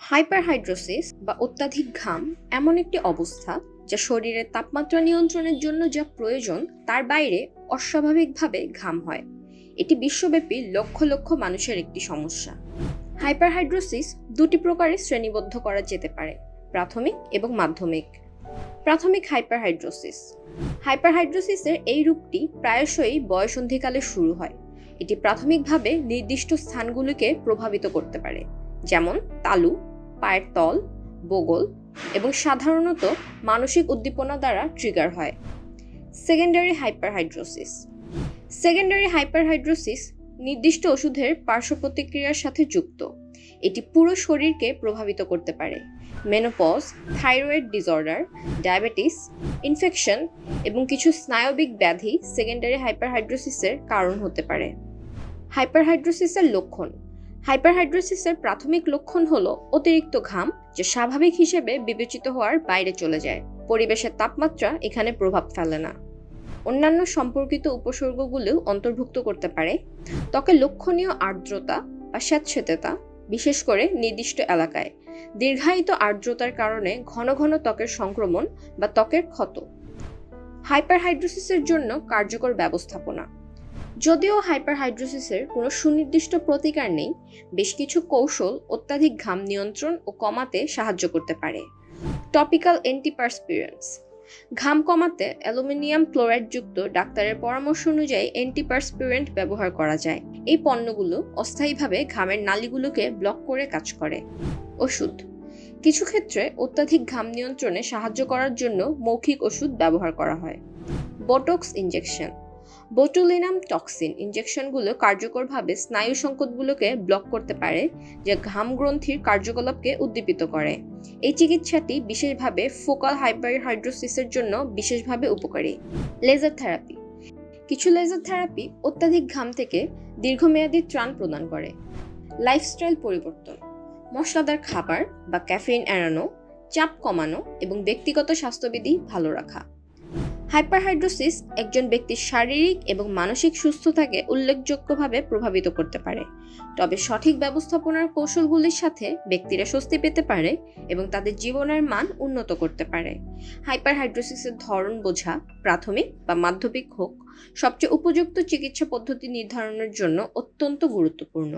Hyperhidrosis বা অত্যাধিক ঘাম এমন একটি অবস্থা যা শরীরের তাপমাত্রা নিয়ন্ত্রণের জন্য যা প্রয়োজন, তার বাইরে অস্বাভাবিকভাবে ঘাম হয়। এটি বিশ্বব্যাপী লক্ষ লক্ষ মানুষের একটি সমস্যা। হাইপারহাইড্রোসিস দুটি প্রকারে শ্রেণীবদ্ধ করা যেতে পারে, প্রাথমিক এবং মাধ্যমিক। প্রাথমিক হাইপারহাইড্রোসিস। হাইপারহাইড্রোসিসের এই রূপটি প্রায়শই বয়সন্ধিকালে শুরু হয়। এটি প্রাথমিকভাবে নির্দিষ্ট স্থানগুলিকে প্রভাবিত করতে পারে। যেমন তালু, পায়ের তল, বগল এবং সাধারণত মানসিক উদ্দীপনা দ্বারা ট্রিগার হয়। সেকেন্ডারি হাইপারহাইড্রোসিস সেকেন্ডারি হাইপারহাইড্রোসিস নির্দিষ্ট ওষুধের পার্শ্ব প্রতিক্রিয়ার সাথে যুক্ত। এটি পুরো শরীরকে প্রভাবিত করতে পারে। Menopause thyroid disorder diabetes infection এবং কিছু স্নায়বিক ব্যাধি সেকেন্ডারি হাইপারহাইড্রোসিসের কারণ হতে পারে। হাইপারহাইড্রোসিসের লক্ষণ হাইপারহাইড্রোসিসের প্রাথমিক লক্ষণ হলো অতিরিক্ত ঘাম, যা স্বাভাবিক হিসেবে বিবেচিত হওয়ার বাইরে চলে যায়। পরিবেশের তাপমাত্রা এখানে প্রভাব ফেলে না। অন্যান্য সম্পর্কিত উপসর্গগুলোও অন্তর্ভুক্ত করতে পারে। ত্বকে লক্ষণীয় আর্দ্রতা বা স্যাঁতসেতেতা, বিশেষ করে নির্দিষ্ট এলাকায়। দীর্ঘায়িত আর্দ্রতার কারণে ঘন ঘন ত্বকের সংক্রমণ বা ত্বকের ক্ষত। হাইপারহাইড্রোসিসের জন্য কার্যকর ব্যবস্থাপনা। যদিও হাইপারহাইড্রোসিসের কোনো সুনির্দিষ্ট প্রতিকার নেই, বেশ কিছু কৌশল অত্যাধিক ঘাম নিয়ন্ত্রণ ও কমাতে সাহায্য করতে পারে। টপিক্যাল অ্যান্টিপারস্পিরেন্টস ঘাম কমাতে অ্যালুমিনিয়াম ক্লোরাইডযুক্ত ডাক্তারের পরামর্শ অনুযায়ী অ্যান্টিপারস্পিরেন্ট ব্যবহার করা যায়। এই পণ্যগুলো অস্থায়ীভাবে ঘামের নালীগুলোকে ব্লক করে কাজ করে। ওষুধ. কিছু ক্ষেত্রে অত্যাধিক ঘাম নিয়ন্ত্রণে সাহায্য করার জন্য মৌখিক ওষুধ ব্যবহার করা হয়। বোটক্স ইনজেকশন বোটুলিনাম টক্সিন ইনজেকশনগুলো কার্যকরভাবে স্নায়ু সংকটগুলোকে ব্লক করতে পারে, যা ঘাম গ্রন্থির কার্যকলাপকে উদ্দীপিত করে। এই চিকিৎসাটি বিশেষভাবে ফোকাল হাইপারহাইড্রোসিসের জন্য বিশেষভাবে উপকারী। লেজার থেরাপি কিছু লেজার থেরাপি অত্যাধিক ঘাম থেকে দীর্ঘমেয়াদী ত্রাণ প্রদান করে। লাইফস্টাইল পরিবর্তন। মশলাদার খাবার বা ক্যাফেইন এড়ানো, চাপ কমানো এবং ব্যক্তিগত স্বাস্থ্যবিধি ভালো রাখা। হাইপারহাইড্রোসিস একজন ব্যক্তির শারীরিক এবং মানসিক সুস্থতাকে উল্লেখযোগ্যভাবে প্রভাবিত করতে পারে। তবে সঠিক ব্যবস্থাপনার কৌশলগুলির সাথে ব্যক্তিরা স্বস্তি পেতে পারে এবং তাদের জীবনের মান উন্নত করতে পারে। হাইপারহাইড্রোসিসের ধরন বোঝা প্রাথমিক বা মাধ্যমিক হোক, সবচেয়ে উপযুক্ত চিকিৎসা পদ্ধতি নির্ধারণের জন্য অত্যন্ত গুরুত্বপূর্ণ।